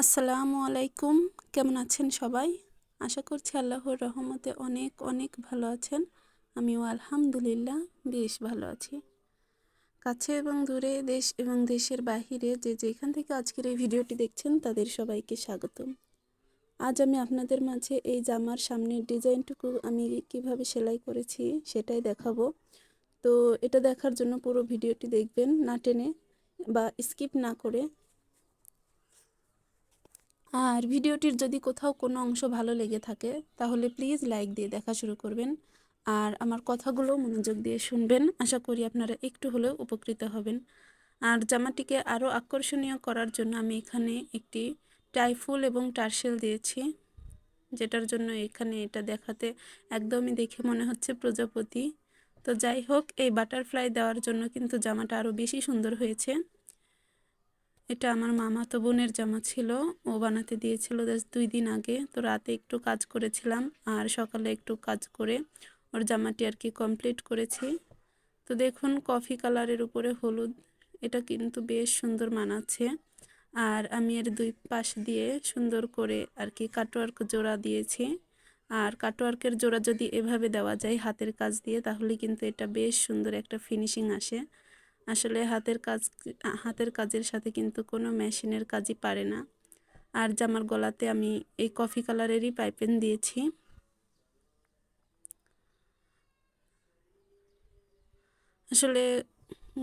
আসসালামু আলাইকুম। কেমন আছেন সবাই? আশা করছি আল্লাহর রহমতে অনেক অনেক ভালো আছেন। আমিও আলহামদুলিল্লাহ বেশ ভালো আছি। কাছে এবং দূরে, দেশ এবং দেশের বাহিরে যে যেখান থেকে আজকের এই ভিডিওটি দেখছেন, তাদের সবাইকে স্বাগতম। আজ আমি আপনাদের মাঝে এই জামার সামনের ডিজাইনটুকু আমি কীভাবে সেলাই করেছি সেটাই দেখাবো। তো এটা দেখার জন্য পুরো ভিডিওটি দেখবেন না টেনে বা স্কিপ না করে। আর ভিডিওটির যদি কোথাও কোনো অংশ ভালো লেগে থাকে, তাহলে প্লিজ লাইক দিয়ে দেখা শুরু করবেন। আর আমার কথাগুলো মনোযোগ দিয়ে শুনবেন। আশা করি আপনারা একটু হলেও উপকৃত হবেন। আর জামাটিকে আরও আকর্ষণীয় করার জন্য আমি এখানে একটি টাইফুল এবং টার্সেল দিয়েছি, যেটার জন্য এখানে এটা দেখাতে একদমই দেখে মনে হচ্ছে প্রজাপতি। তো যাই হোক, এই বাটারফ্লাই দেওয়ার জন্য কিন্তু জামাটা আরও বেশি সুন্দর হয়েছে। এটা আমার মামা তো বোনের জামা ছিল। ও বানাতে দিয়েছিল দুই দিন আগে। তো রাতে একটু কাজ করেছিলাম আর সকালে একটু কাজ করে ওর জামাটি আর কি কমপ্লিট করেছি। তো দেখুন কফি কালারের উপরে হলুদ। এটা কিন্তু বেশ সুন্দর মানাচ্ছে। আর আমি এর দুই পাশ দিয়ে সুন্দর করে আর কি কাটওয়ার্ক জোড়া দিয়েছি। আর কাটওয়ার্কের জোড়া যদি এভাবে দেওয়া যায় হাতের কাজ দিয়ে, তাহলে কিন্তু এটা বেশ সুন্দর একটা ফিনিশিং আসে। আসলে হাতের কাজ, হাতের কাজের সাথে কিন্তু কোনো মেশিনের কাজই পারে না। আর জামার গলাতে আমি এই কফি কালারেরই পাইপেন দিয়েছি। আসলে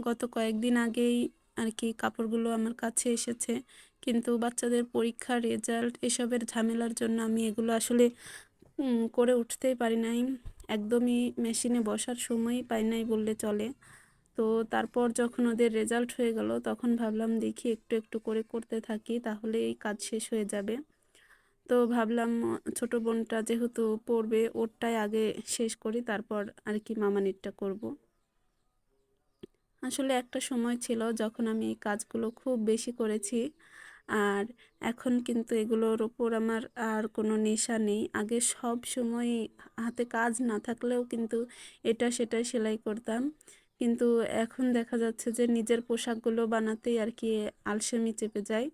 গত কয়েকদিন আগেই আর কি কাপড়গুলো আমার কাছে এসেছে, কিন্তু বাচ্চাদের পরীক্ষা রেজাল্ট এসবের ঝামেলার জন্য আমি এগুলো আসলে করে উঠতেই পারি নাই। একদমই মেশিনে বসার সময়ই পাই নাই বললে চলে। তো তারপর যখন ওদের রেজাল্ট হয়ে গেল, তখন ভাবলাম দেখি একটু একটু করে করতে থাকি, তাহলে এই কাজ শেষ হয়ে যাবে। তো ভাবলাম ছোট বোনটা যেহেতু পড়বে, ওরটাই আগে শেষ করি, তারপর আর কি মামানিরটা করব। আসলে একটা সময় ছিল যখন আমি এই কাজগুলো খুব বেশি করেছি, আর এখন কিন্তু এগুলোর ওপর আমার আর কোনো নেশা নেই। আগে সব সময় হাতে কাজ না থাকলেও কিন্তু এটা সেটা সেলাই করতাম। কিন্তু এখন দেখা যাচ্ছে যে নিজের পোশাকগুলো বানাতেই আর কি আলসেমি চেপে যায়।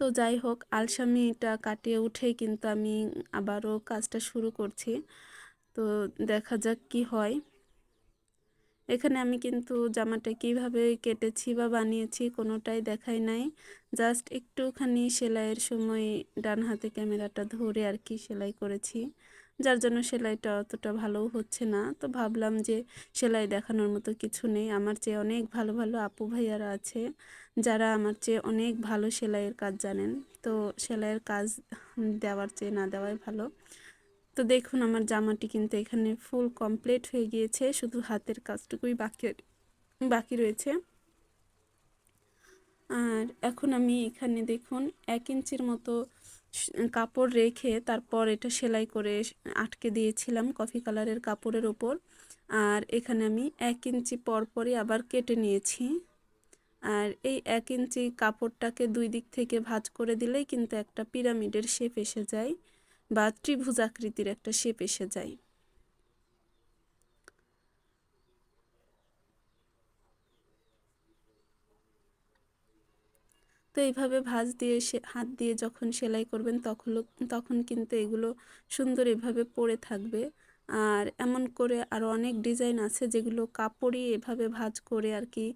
তো যাই হোক, আলসামিটা কাটিয়ে উঠেই কিন্তু আমি আবারও কাজটা শুরু করছি। তো দেখা যাক কি হয়। এখানে আমি কিন্তু জামাটা কীভাবে কেটেছি বা বানিয়েছি কোনোটাই দেখাই নাই। জাস্ট একটুখানি সেলাইয়ের সময় ডান হাতে ক্যামেরাটা ধরে আর কি সেলাই করেছি। যার জন্য সেলাইটা অতটা ভালোও হচ্ছে না। তো ভাবলাম যে সেলাই দেখানোর মতো কিছু নেই। আমার চেয়ে অনেক ভালো ভালো আপু ভাইয়ারা আছে, যারা আমার চেয়ে অনেক ভালো সেলাইয়ের কাজ জানেন। তো সেলাইয়ের কাজ দেওয়ার চেয়ে না দেওয়াই ভালো। তো দেখুন, আমার জামাটি কিন্তু এখানে ফুল কমপ্লিট হয়ে গিয়েছে, শুধু হাতের কাজটুকুই বাকি বাকি রয়েছে। আর এখন আমি এখানে দেখুন, এক ইঞ্চির মতো কাপড় রেখে তারপর এটা সেলাই করে আটকে দিয়েছিলাম কফি কালারের কাপড়ের ওপর। আর এখানে আমি এক ইঞ্চি পরপরই আবার কেটে নিয়েছি। আর এই এক ইঞ্চি কাপড়টাকে দুই দিক থেকে ভাজ করে দিলেই কিন্তু একটা পিরামিডের শেপ এসে যায় বা ত্রিভুজ আকৃতির একটা শেপ এসে যায়। তো এইভাবে ভাঁজ দিয়ে হাত দিয়ে যখন সেলাই করবেন তখন তখন কিন্তু এগুলো সুন্দর এভাবে পড়ে থাকবে। আর এমন করে আরও অনেক ডিজাইন আছে যেগুলো কাপড়ই এভাবে ভাঁজ করে আর কি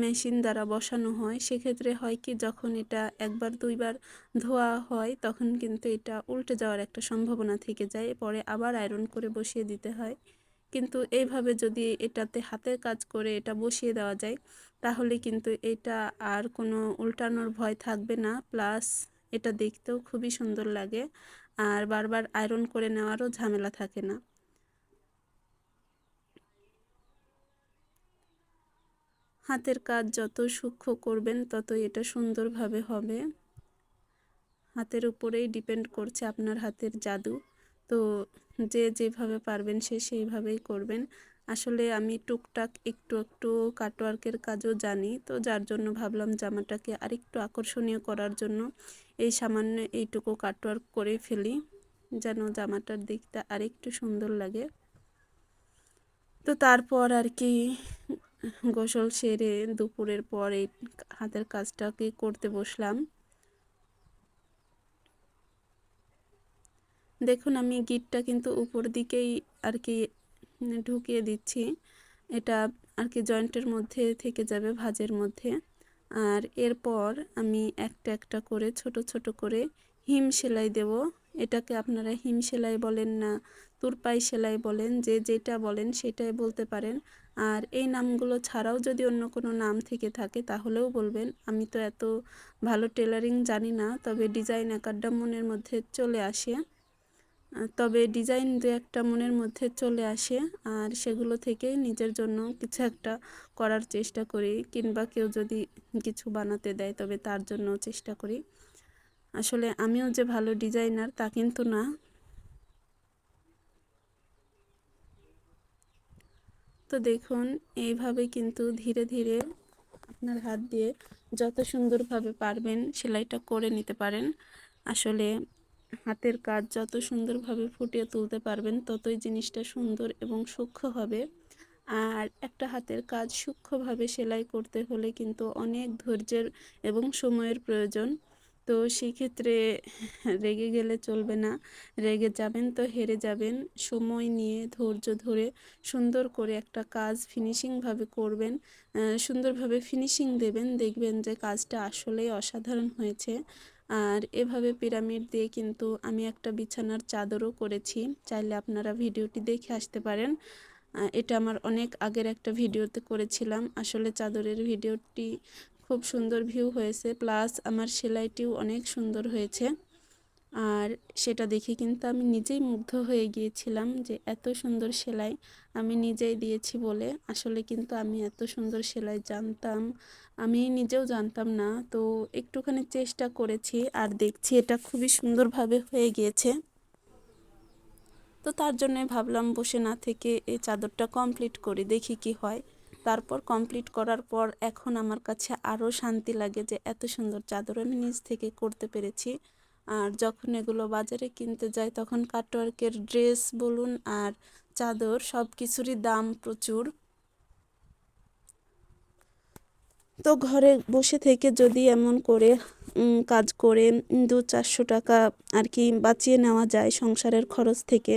মেশিন দ্বারা বসানো হয়। সেক্ষেত্রে হয় কি যখন এটা একবার দুইবার ধোয়া হয় তখন কিন্তু এটা উল্টে যাওয়ার একটা সম্ভাবনা থেকে যায়। পরে আবার আয়রন করে বসিয়ে দিতে হয়। কিন্তু এইভাবে যদি এটাতে হাতের কাজ করে এটা বসিয়ে দেওয়া যায়, তাহলে কিন্তু এটা আর কোনো উল্টানোর ভয় থাকবে না। প্লাস এটা দেখতেও খুবই সুন্দর লাগে আর বারবার আয়রন করে নেওয়ারও ঝামেলা থাকে না। হাতের কাজ যত সূক্ষ্ম করবেন তত এটা সুন্দরভাবে হবে। হাতের উপরেই ডিপেন্ড করছে আপনার হাতের জাদু। তো যে যেভাবে পারবেন সে সেইভাবেই করবেন। আসলে আমি টুকটাক একটু একটু কাটওয়ার্কের কাজও জানি, তো যার জন্য ভাবলাম জামাটাকে আরেকটু আকর্ষণীয় করার জন্য এই সামান্য এইটুকু কাটওয়ার্ক করে ফেলি, যেন জামাটার দিকটা আরেকটু সুন্দর লাগে। তো তারপর আর কি গোসল সেরে দুপুরের পর এই হাতের কাজটাকে করতে বসলাম। দেখুন, আমি গিটটা কিন্তু উপর দিকেই আর কি ঢুকিয়ে দিচ্ছি। এটা আর কি জয়েন্টের মধ্যে থেকে যাবে, ভাজের মধ্যে। আর এরপর আমি একটা একটা করে, ছোট ছোট করে হিম সেলাই দেব। এটাকে আপনারা হিম সেলাই বলেন না, তুরপাই সেলাই বলেন, যে যেটা বলেন সেটাই বলতে পারেন। আর এই নামগুলো ছাড়াও যদি অন্য কোনো নাম থেকে থাকে, তাহলেও বলবেন। আমি তো এত ভালো টেলারিং জানি না, তবে ডিজাইন একাড্ডা মনের মধ্যে চলে আসে। তবে ডিজাইন দু একটা মনের মধ্যে চলে আসে, আর সেগুলো থেকে নিজের জন্য কিছু একটা করার চেষ্টা করি, কিংবা কেউ যদি কিছু বানাতে দেয়, তবে তার জন্য চেষ্টা করি। আসলে আমিও যে ভালো ডিজাইনার তা কিন্তু না। তো দেখুন, এইভাবে কিন্তু ধীরে ধীরে আপনার হাত দিয়ে যত সুন্দরভাবে পারবেন সেলাইটা করে নিতে পারেন। আসলে হাতের কাজ যত সুন্দরভাবে ফুটিয়ে তুলতে পারবেন, ততই জিনিসটা সুন্দর এবং সূক্ষ্ম হবে। আর একটা হাতের কাজ সূক্ষ্মভাবে সেলাই করতে হলে কিন্তু অনেক ধৈর্যের এবং সময়ের প্রয়োজন। তো সেক্ষেত্রে রেগে গেলে চলবে না, রেগে যাবেন তো হেরে যাবেন। সময় নিয়ে ধৈর্য ধরে সুন্দর করে একটা কাজ ফিনিশিংভাবে করবেন সুন্দরভাবে ফিনিশিং দেবেন, দেখবেন যে কাজটা আসলেই অসাধারণ হয়েছে। আর এভাবে পিরামিড দিয়ে কিন্তু আমি একটা বিছানার চাদরও করেছি। চাইলে আপনারা ভিডিওটি দেখে আসতে পারেন। এটা আমার অনেক আগের একটা ভিডিওতে করেছিলাম। আসলে চাদরের ভিডিওটি খুব সুন্দর ভিউ হয়েছে, প্লাস আমার সেলাইটিও অনেক সুন্দর হয়েছে। আর সেটা দেখে কিন্তু আমি নিজেই মুগ্ধ হয়ে গিয়েছিলাম যে এত সুন্দর সেলাই আমি নিজেই দিয়েছি বলে। আসলে কিন্তু আমি এত সুন্দর সেলাই জানতাম, আমি নিজেও জানতাম না। তো একটুখানি চেষ্টা করেছি আর দেখছি এটা খুবই সুন্দরভাবে হয়ে গিয়েছে। তো তার জন্যে ভাবলাম বসে না থেকে এই চাদরটা কমপ্লিট করি, দেখি কি হয়। তারপর কমপ্লিট করার পর এখন আমার কাছে আরও শান্তি লাগে যে এত সুন্দর চাদর আমি নিজ থেকে করতে পেরেছি। আর যখন এগুলো বাজারে কিনতে যাই তখন কাটওয়ার্কের ড্রেস বলুন আর চাদর সব কিছুরই দাম প্রচুর। তো ঘরে বসে থেকে যদি এমন করে কাজ করে দু চারশো টাকা আর কি বাঁচিয়ে নেওয়া যায় সংসারের খরচ থেকে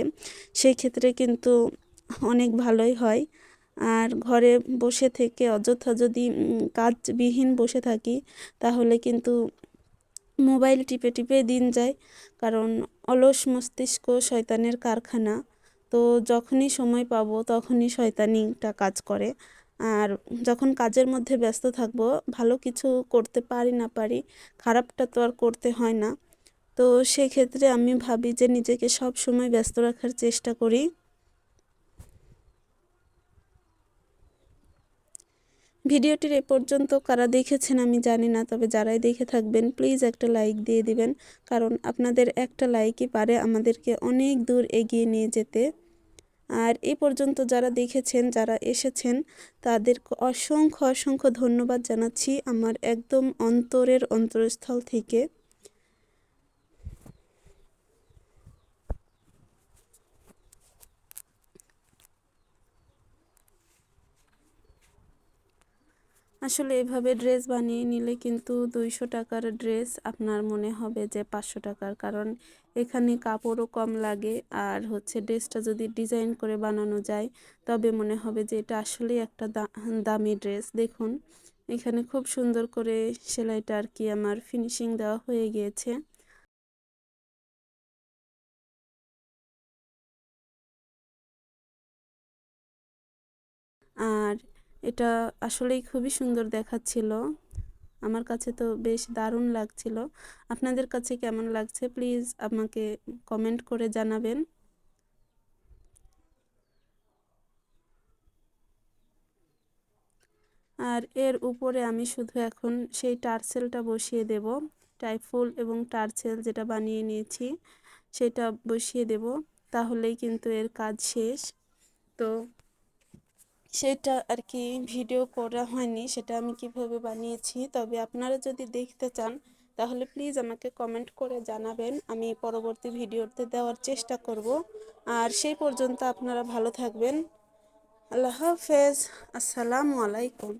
সেই ক্ষেত্রে কিন্তু অনেক ভালোই হয়। আর ঘরে বসে থেকে অযথা যদি কাজবিহীন বসে থাকি, তাহলে কিন্তু মোবাইল টিপে টিপে দিন যায়। কারণ অলস মস্তিষ্ক শয়তানের কারখানা। তো যখনই সময় পাবো তখনই শয়তানিটা কাজ করে। আর যখন কাজের মধ্যে ব্যস্ত থাকব, ভালো কিছু করতে পারি না পারি, খারাপটা তো আর করতে হয় না। তো সেক্ষেত্রে আমি ভাবি যে নিজেকে সব সময় ব্যস্ত রাখার চেষ্টা করি। ভিডিওটির এ পর্যন্ত কারা দেখেছেন আমি জানি না, তবে যারাই দেখে থাকবেন প্লিজ একটা লাইক দিয়ে দিবেন। কারণ আপনাদের একটা লাইকই পারে আমাদেরকে অনেক দূর এগিয়ে নিয়ে যেতে। আর এ পর্যন্ত যারা দেখেছেন, যারা এসেছেন তাদের অসংখ্য অসংখ্য ধন্যবাদ জানাচ্ছি আমার একদম অন্তরের অন্তরস্থল থেকে। আসলে এভাবে ড্রেস বানিয়ে নিলে কিন্তু দুইশো টাকার ড্রেস আপনার মনে হবে যে পাঁচশো টাকার। কারণ এখানে কাপড়ও কম লাগে আর হচ্ছে ড্রেসটা যদি ডিজাইন করে বানানো যায়, তবে মনে হবে যে এটা আসলেই একটা দামি ড্রেস। দেখুন, এখানে খুব সুন্দর করে সেলাইটা আর কি আমার ফিনিশিং দেওয়া হয়ে গিয়েছে। এটা আসলেই খুবই সুন্দর দেখাচ্ছিল। আমার কাছে তো বেশ দারুণ লাগছিল। আপনাদের কাছে কেমন লাগছে? প্লিজ আমাকে কমেন্ট করে জানাবেন। আর এর উপরে আমি শুধু এখন সেই টার্সেলটা বসিয়ে দেব। টাইফুল এবং টার্সেল যেটা বানিয়ে নিয়েছি, সেটা বসিয়ে দেব। তাহলেই কিন্তু এর কাজ শেষ। তো সেটা আর কি ভিডিও করা হয়নি, সেটা আমি কীভাবে বানিয়েছি, তবে আপনারা যদি দেখতে চান, তাহলে প্লিজ আমাকে কমেন্ট করে জানাবেন, আমি পরবর্তী ভিডিওতে দেওয়ার চেষ্টা করব। আর সেই পর্যন্ত আপনারা ভালো থাকবেন। আল্লাহ হাফেজ, আসসালামু আলাইকুম।